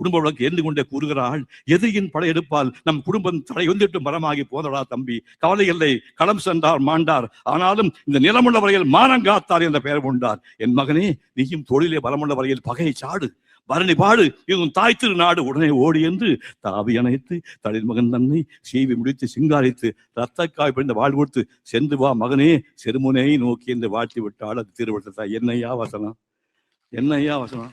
குடும்ப வழக்கு எரிந்து கொண்டே கூறுகிறாள் எதிரியின் படையெடுப்பால் நம் குடும்பம் தலை வந்துட்டு மரமாகி போதடா தம்பி. கவலை இல்லை களம் சென்றார் மாண்டார். ஆனாலும் இந்த நிலமுள்ள வரையில் மானம் காத்தார் என்ற பெயர் கொண்டார். என் மகனே நீயும் தொழிலே பலமுள்ள வரையில் பகையை சாடு. பரணி பாடு இவன் தாய் திரு நாடு உடனே ஓடி என்று தாவி அணைத்து தளிர் மகன் தன்னை சீவி முடித்து சிங்காரித்து ரத்தக்காய் பிடிந்த வாழ் கொடுத்து சென்று வா மகனே செருமுனையை நோக்கி என்று வாழ்த்தி விட்டாள். அது திருவட்டத்தா என்னையா வசனம்? என்னையா வசனம்?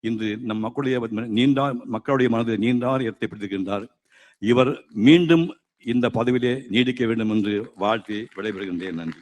இன்று நம் மக்களுடைய நீண்டா மக்களுடைய மனதில் நீண்டார் ஏற்படுத்தியிருக்கின்றார் இவர் மீண்டும் இந்த பதவியிலே நீடிக்க வேண்டும் என்று வாழ்த்தி விடைபெறுகின்றேன். நன்றி.